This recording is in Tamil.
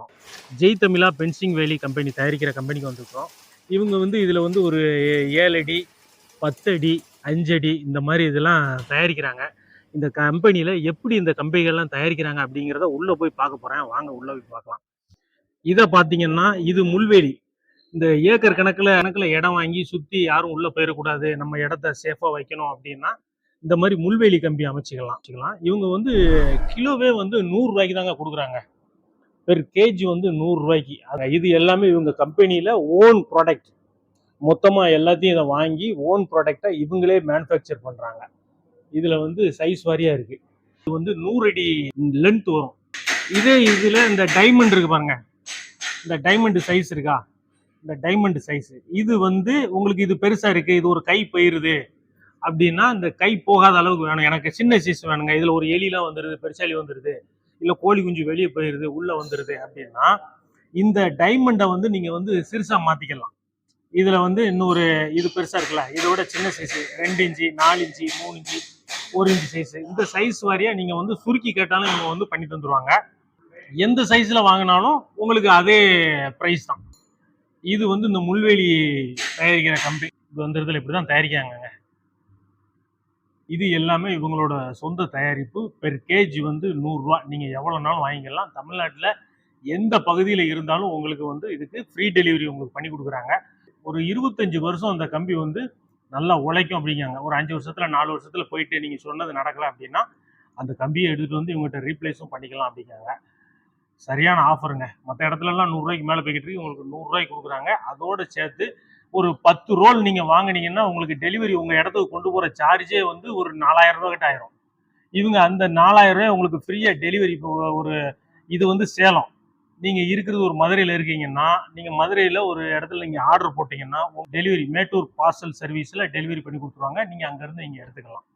வந்திருக்கோம். ஜெய் தமிழா பென்சிங் வேலி கம்பெனி தயாரிக்கிற கம்பெனிக்கு வந்திருக்கோம். இவங்க வந்து இதில் வந்து ஒரு ஏழு அடி அஞ்சடி இந்த மாதிரி இதெல்லாம் தயாரிக்கிறாங்க. இந்த கம்பெனியில் எப்படி இந்த கம்பிகள்லாம் தயாரிக்கிறாங்க அப்படிங்கிறத உள்ளே போய் பார்க்க போகிறேன் வாங்க உள்ளே போய் பார்க்கலாம். இதை பார்த்தீங்கன்னா இது முள்வேலி. இந்த ஏக்கர் கணக்கில் கணக்கில் இடம் வாங்கி சுற்றி யாரும் உள்ளே போயிடக்கூடாது. நம்ம இடத்த சேஃபாக வைக்கணும் அப்படின்னா இந்த மாதிரி முள்வேலி கம்பி அமைச்சிக்கலாம். வச்சுக்கலாம் இவங்க வந்து கிலோவே வந்து நூறுரூவாய்க்கு தாங்க கொடுக்குறாங்க. பெர் கேஜி வந்து நூறுரூவாய்க்கு. இது எல்லாமே இவங்க கம்பெனியில் ஓன் ப்ராடக்ட் மொத்தமாக எல்லாத்தையும் இதை வாங்கி ஓன் ப்ராடக்டை இவங்களே மேனுஃபேக்சர் பண்ணுறாங்க இதில் வந்து சைஸ் வாரியாக இருக்குது இது வந்து நூறு அடி லென்த் வரும். இதே இதில் இந்த டைமண்ட் இருக்கு பாருங்க. இந்த டைமண்டு சைஸ் இருக்கா? இந்த டைமண்ட் சைஸ் இது வந்து உங்களுக்கு இது பெருசாக இருக்குது இது ஒரு கை போயிருது. அப்படின்னா இந்த கை போகாத அளவுக்கு வேணும். எனக்கு சின்ன சைஸ் வேணுங்க. இதில் ஒரு எலிலாம் வந்துடுது பெருசாலி வந்துடுது இல்லை கோழி குஞ்சு வெளியே போயிடுது உள்ளே வந்துடுது அப்படின்னா இந்த டைமண்டை வந்து நீங்கள் வந்து சிறுசாக மாற்றிக்கலாம் இதில் வந்து இன்னொரு இது பெருசாக இருக்குல்ல இதோட சின்ன சைஸு ரெண்டு இன்ச்சு நாலு இன்ச்சு மூணு இன்ச்சு ஒரு இன்ச்சு சைஸு இந்த சைஸ் வாரியாக நீங்கள் வந்து சுருக்கி கேட்டாலும் இவங்க வந்து பண்ணி தந்துருவாங்க. எந்த சைஸில் வாங்கினாலும் உங்களுக்கு அதே ப்ரைஸ் தான். இது வந்து இந்த முள்வேலி தயாரிக்கிற கம்பெனி இது வந்து இப்படி தான் தயாரிக்காங்கங்க இது எல்லாமே இவங்களோட சொந்த தயாரிப்பு. பெர் கேஜி வந்து நூறுரூவா. நீங்கள் எவ்வளோனாலும் வாங்கிக்கலாம். தமிழ்நாட்டில் எந்த பகுதியில் இருந்தாலும் உங்களுக்கு வந்து இதுக்கு ஃப்ரீ டெலிவரி உங்களுக்கு பண்ணி கொடுக்குறாங்க. ஒரு இருபத்தஞ்சி வருஷம் அந்த கம்பி வந்து நல்லா உழைக்கும் அப்படிங்காங்க ஒரு அஞ்சு வருஷத்தில் நாலு வருஷத்தில் போயிட்டு நீங்கள் சொன்னது நடக்கலை அப்படின்னா அந்த கம்பியை எடுத்துகிட்டு வந்து இவங்ககிட்ட ரீப்ளேஸும் பண்ணிக்கலாம் அப்படிங்காங்க சரியான ஆஃபருங்க மற்ற இடத்துலலாம் நூறுரூவாய்க்கு மேலே போய்கிட்டு இருக்கு. உங்களுக்கு நூறுரூவாய்க்கு கொடுக்குறாங்க. அதோடு சேர்த்து ஒரு பத்து ரோல் நீங்கள் வாங்கினீங்கன்னா உங்களுக்கு டெலிவரி உங்கள் இடத்துக்கு கொண்டு போகிற சார்ஜே வந்து ஒரு நாலாயிரம் ரூபா கிட்ட ஆயிரும். இவங்க அந்த நாலாயிரம் ரூபாய் உங்களுக்கு ஃப்ரீயாக டெலிவரி ஒரு இது வந்து சேலம். நீங்கள் இருக்கிறது ஒரு மதுரையில் இருக்கீங்கன்னா நீங்கள் மதுரையில் ஒரு இடத்துல நீங்கள் ஆர்டர் போட்டிங்கன்னா டெலிவரி மேட்டூர் பார்சல் சர்வீஸில் டெலிவரி பண்ணி கொடுத்துருவாங்க. நீங்கள் அங்கேருந்து நீங்கள் எடுத்துக்கலாம்.